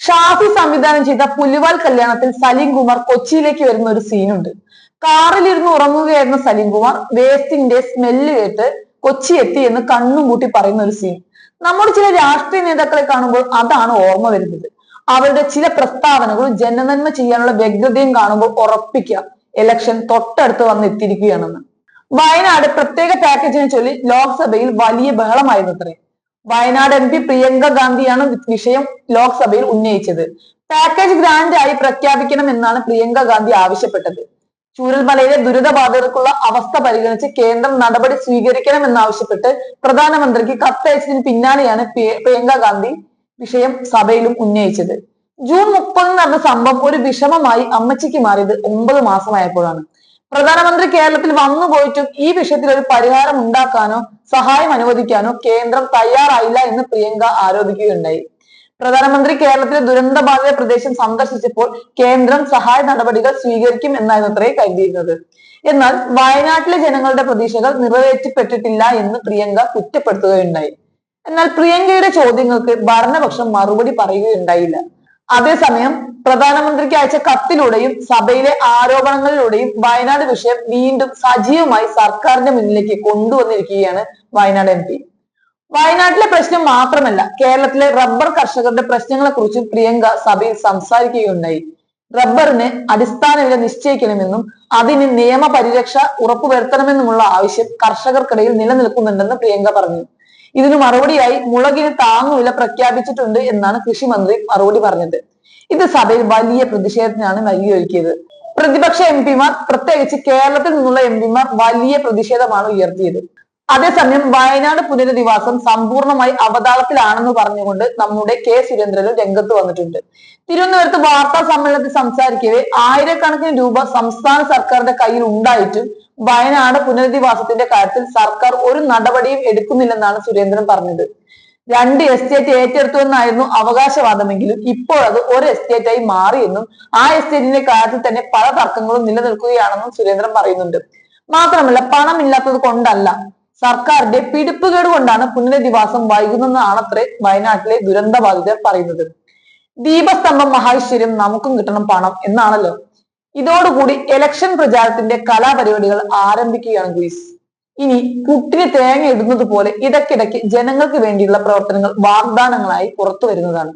ഷാഫി സംവിധാനം ചെയ്ത പുലിവാൽ കല്യാണത്തിൽ സലീം കുമാർ കൊച്ചിയിലേക്ക് വരുന്ന ഒരു സീനുണ്ട്. കാറിലിരുന്ന് ഉറങ്ങുകയായിരുന്ന സലീം കുമാർ വേസ്റ്റിന്റെ സ്മെല്ല് കേട്ട് കൊച്ചി എത്തി എന്ന് കണ്ണും കൂട്ടി പറയുന്ന ഒരു സീൻ നമ്മുടെ ചില രാഷ്ട്രീയ നേതാക്കളെ കാണുമ്പോൾ അതാണ് ഓർമ്മ വരുന്നത്. അവരുടെ ചില പ്രസ്താവനകളും ജനനന്മ ചെയ്യാനുള്ള വ്യഗ്രതയും കാണുമ്പോൾ ഉറപ്പിക്കുക ഇലക്ഷൻ തൊട്ടടുത്ത് വന്ന് എത്തിയിരിക്കുകയാണെന്ന്. വയനാട് പ്രത്യേക പാക്കേജിനെ ചൊല്ലി ലോക്സഭയിൽ വലിയ ബഹളമായിരുന്നത്രേ വയനാട് എം പി പ്രിയങ്ക ഗാന്ധിയാണ് വിഷയം ലോക്സഭയിൽ ഉന്നയിച്ചത്. പാക്കേജ് ഗ്രാന്റ് ആയി പ്രഖ്യാപിക്കണം എന്നാണ് പ്രിയങ്ക ഗാന്ധി ആവശ്യപ്പെട്ടത്. ചൂരൽമലയിലെ ദുരിതബാധിതർക്കുള്ള അവസ്ഥ പരിഗണിച്ച് കേന്ദ്രം നടപടി സ്വീകരിക്കണം എന്നാവശ്യപ്പെട്ട് പ്രധാനമന്ത്രിക്ക് കത്തയച്ചതിന് പിന്നാലെയാണ് പ്രിയങ്ക ഗാന്ധി വിഷയം സഭയിലും ഉന്നയിച്ചത്. ജൂൺ മുപ്പതിന് നടന്ന സംഭവം ഒരു വിഷമമായി അമ്മച്ചിക്ക് മാറിയത് ഒമ്പത് മാസമായപ്പോഴാണ്. പ്രധാനമന്ത്രി കേരളത്തിൽ വന്നു പോയിട്ടും ഈ വിഷയത്തിൽ ഒരു പരിഹാരം ഉണ്ടാക്കാനോ സഹായം അനുവദിക്കാനോ കേന്ദ്രം തയ്യാറായില്ല എന്ന് പ്രിയങ്ക ആരോപിക്കുകയുണ്ടായി. പ്രധാനമന്ത്രി കേരളത്തിലെ ദുരന്തബാധിത പ്രദേശം സന്ദർശിച്ചപ്പോൾ കേന്ദ്രം സഹായ നടപടികൾ സ്വീകരിക്കും എന്നായിരുന്നു അത്രേ കരുതിയിരുന്നത്. എന്നാൽ വയനാട്ടിലെ ജനങ്ങളുടെ പ്രതീക്ഷകൾ നിറവേറ്റപ്പെട്ടിട്ടില്ല എന്ന് പ്രിയങ്ക കുറ്റപ്പെടുത്തുകയുണ്ടായി. എന്നാൽ പ്രിയങ്കയുടെ ചോദ്യങ്ങൾക്ക് ഭരണപക്ഷം മറുപടി പറയുകയുണ്ടായില്ല. അതേസമയം പ്രധാനമന്ത്രിക്ക് അയച്ച കത്തിലൂടെയും സഭയിലെ ആരോപണങ്ങളിലൂടെയും വയനാട് വിഷയം വീണ്ടും സജീവമായി സർക്കാരിന്റെ മുന്നിലേക്ക് കൊണ്ടുവന്നിരിക്കുകയാണ് വയനാട് എം വയനാട്ടിലെ പ്രശ്നം മാത്രമല്ല കേരളത്തിലെ റബ്ബർ കർഷകരുടെ പ്രശ്നങ്ങളെ കുറിച്ചും പ്രിയങ്ക സഭയിൽ സംസാരിക്കുകയുണ്ടായി. റബ്ബറിന് അടിസ്ഥാന വില നിശ്ചയിക്കണമെന്നും അതിന് നിയമപരിരക്ഷ ഉറപ്പുവരുത്തണമെന്നുമുള്ള ആവശ്യം കർഷകർക്കിടയിൽ നിലനിൽക്കുന്നുണ്ടെന്ന് പ്രിയങ്ക പറഞ്ഞു. ഇതിനു മറുപടിയായി മുളകിന് താങ്ങുവില പ്രഖ്യാപിച്ചിട്ടുണ്ട് എന്നാണ് കൃഷി മന്ത്രി മറുപടി പറഞ്ഞത്. ഇത് സഭയിൽ വലിയ പ്രതിഷേധത്തിനാണ് വഴിയൊരുക്കിയത് പ്രതിപക്ഷ എം പിമാർ പ്രത്യേകിച്ച് കേരളത്തിൽ നിന്നുള്ള എം പിമാർ വലിയ പ്രതിഷേധമാണ് ഉയർത്തിയത്. അതേസമയം വയനാട് പുനരധിവാസം സമ്പൂർണമായി അവതാളത്തിലാണെന്ന് പറഞ്ഞുകൊണ്ട് നമ്മുടെ കെ സുരേന്ദ്രനും രംഗത്ത് വന്നിട്ടുണ്ട്. തിരുവനന്തപുരത്ത് വാർത്താ സമ്മേളനത്തിൽ സംസാരിക്കവേ ആയിരക്കണക്കിന് രൂപ സംസ്ഥാന സർക്കാരിന്റെ കയ്യിൽ ഉണ്ടായിട്ടും വയനാട് പുനരധിവാസത്തിന്റെ കാര്യത്തിൽ സർക്കാർ ഒരു നടപടിയും എടുക്കുന്നില്ലെന്നാണ് സുരേന്ദ്രൻ പറഞ്ഞത്. രണ്ട് എസ്റ്റേറ്റ് ഏറ്റെടുത്തു എന്നായിരുന്നു അവകാശവാദമെങ്കിലും ഇപ്പോൾ അത് ഒരു എസ്റ്റേറ്റായി മാറിയെന്നും ആ എസ്റ്റേറ്റിന്റെ കാര്യത്തിൽ തന്നെ പല തർക്കങ്ങളും നിലനിൽക്കുകയാണെന്നും സുരേന്ദ്രൻ പറയുന്നുണ്ട്. മാത്രമല്ല പണമില്ലാത്തത് കൊണ്ടല്ല. സർക്കാരിന്റെ പിടിപ്പുകേട് കൊണ്ടാണ് പുനരധിവാസം വൈകുന്നതെന്നാണത്രേ വയനാട്ടിലെ ദുരന്തബാധിതർ പറയുന്നത്. ദീപസ്തംഭം മഹാശ്വര്യം നമുക്കും കിട്ടണം പണം എന്നാണല്ലോ. ഇതോടുകൂടി ഇലക്ഷൻ പ്രചാരത്തിന്റെ കലാപരിപാടികൾ ആരംഭിക്കുകയാണ് ഗ്രീസ് ഇനി പുട്ടിന് തേങ്ങ ഇടുന്നത് പോലെ ഇടയ്ക്കിടയ്ക്ക് ജനങ്ങൾക്ക് വേണ്ടിയുള്ള പ്രവർത്തനങ്ങൾ വാഗ്ദാനങ്ങളായി പുറത്തു വരുന്നതാണ്.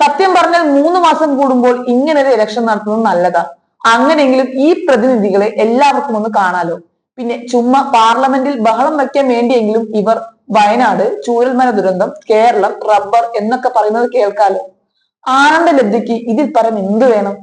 സത്യം പറഞ്ഞാൽ മൂന്ന് മാസം കൂടുമ്പോൾ ഇങ്ങനെ ഒരു ഇലക്ഷൻ നടത്തുന്നത് നല്ലതാ. അങ്ങനെയെങ്കിലും ഈ പ്രതിനിധികളെ എല്ലാവർക്കും ഒന്ന് കാണാലോ. പിന്നെ ചുമ്മാ പാർലമെന്റിൽ ബഹളം വയ്ക്കാൻ വേണ്ടിയെങ്കിലും ഇവർ വയനാട് ചൂരൽമല ദുരന്തം കേരളം റബ്ബർ എന്നൊക്കെ പറയുന്നത് കേൾക്കാലോ. ആനന്ദ ലബ്ധിക്ക് ഇതിൽ പരം എന്ത് വേണം?